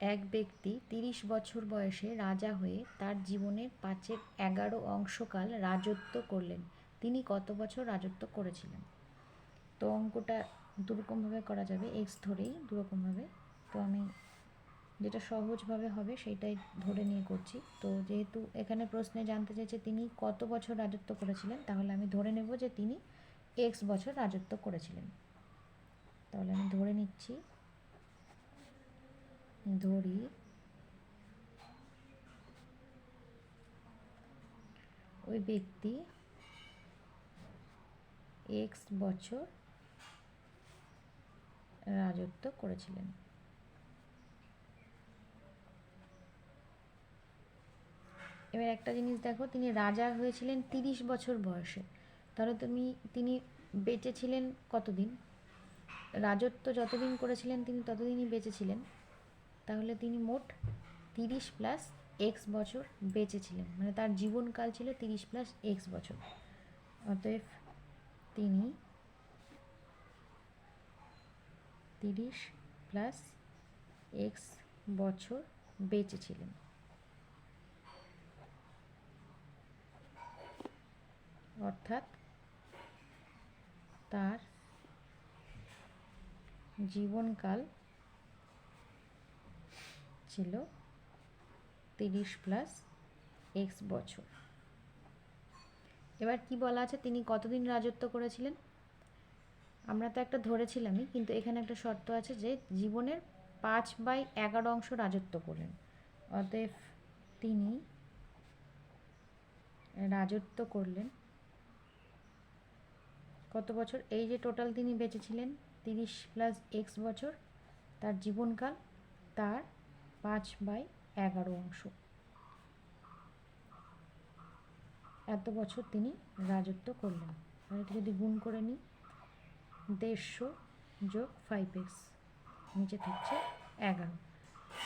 এক ব্যক্তি তিরিশ বছর বয়সে রাজা হয়ে তার জীবনের পাঁচের এগারো অংশকাল রাজত্ব করলেন। তিনি কত বছর রাজত্ব করেছিলেন? তো অঙ্কটা দুরকমভাবে করা যাবে এক্স ধরেই দুরকমভাবে। তো আমি যেটা সহজভাবে হবে সেটাই ধরে নিয়ে করছি। তো যেহেতু এখানে প্রশ্নে জানতে চাইছে তিনি কত বছর রাজত্ব করেছিলেন, তাহলে আমি ধরে নেব যে তিনি এক্স বছর রাজত্ব করেছিলেন। তাহলে আমি ধরে নিচ্ছি। ধরি ওই ব্যক্তি এক্স বছর রাজত্ব করেছিলেন। এবার একটা জিনিস দেখো, তিনি রাজা হয়েছিলেন তিরিশ বছর বয়সে। তাহলে তুমি, তিনি বেঁচে ছিলেন কতদিন? রাজত্ব যতদিন করেছিলেন, তিনি ততদিনই বেঁচে ছিলেন তাহলে তিনি মোট তিরিশ প্লাস এক্স বছর বেঁচে ছিলেন মানে তার জীবনকাল ছিল তিরিশ প্লাস এক্স বছর। অতএব তিনি তিরিশ প্লাস এক্স বছর বেঁচে ছিলেন অর্থাৎ তার জীবনকাল ছিল তিরিশ প্লাস এক্স বছর। এবার কি বলা আছে? তিনি কতদিন রাজত্ব করেছিলেন? আমরা তো একটা ধরেছিলামই, কিন্তু এখানে একটা শর্ত আছে যে জীবনের পাঁচ বাই এগারো অংশ রাজত্ব করলেন। অতএব তিনি রাজত্ব করলেন। কত বছর? এই যে টোটাল তিনি বেঁচেছিলেন, তিরিশ প্লাস এক্স বছর, তার জীবনকাল, তার পাঁচ বাই এগারো অংশ। এত বছর তিনি রাজত্ব করলেন। আর যদি গুণ করে নিই, দেড়শো যোগ ফাইভ এক্স নিচে থাকছে এগারো।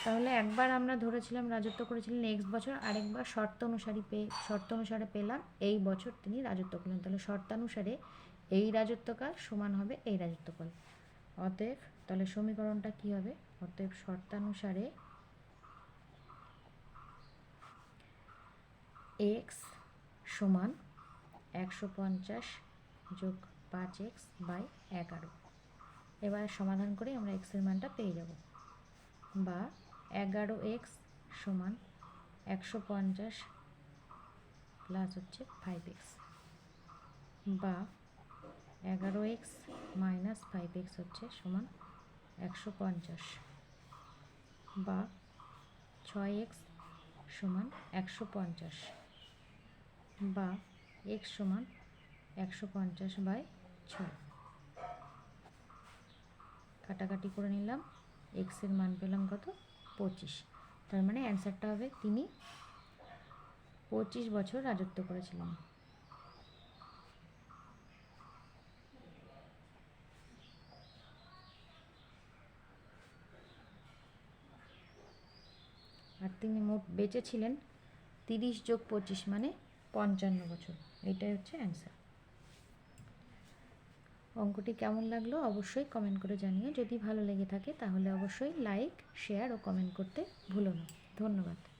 তাহলে একবার আমরা ধরেছিলাম রাজত্ব করেছিলেন এক্স বছর, আরেকবার শর্ত অনুসারী পেয়ে শর্ত অনুসারে পেলাম এই বছর তিনি রাজত্ব করলেন। তাহলে শর্তানুসারে এই রাজত্বকাল সমান হবে এই রাজত্বকাল। অতএব তাহলে সমীকরণটা কি হবে? অতএব শর্তানুসারে এক্স সমান একশো পঞ্চাশ যোগ পাঁচ এক্স বাই এগারো। এবার সমাধান করে আমরা এক্সের মানটা পেয়ে যাব। বা এগারো এক্স সমান একশো পঞ্চাশ প্লাস হচ্ছে ফাইভ এক্স বা এগারো এক্স মাইনাস ফাইভ এক্স হচ্ছে সমান একশো পঞ্চাশ। বা ছয় এক্স সমান একশো পঞ্চাশ। বা এক্স সমান একশো পঞ্চাশ বাই ছয়। কাটাকাটি করে নিলাম এক্সের মান পেলাম কত? পঁচিশ। তার মানে অ্যান্সারটা হবে তিনি পঁচিশ বছর রাজত্ব করেছিলেন। আর তিনি মোট বেঁচে ছিলেন তিরিশ যোগ পঁচিশ মানে পঞ্চান্ন বছর। এটাই হচ্ছে অ্যান্সার অঙ্কটি কেমন লাগল অবশ্যই কমেন্ট করে জানিও। যদি ভালো লেগে থাকে তাহলে অবশ্যই লাইক শেয়ার ও কমেন্ট করতে ভুলো না। ধন্যবাদ।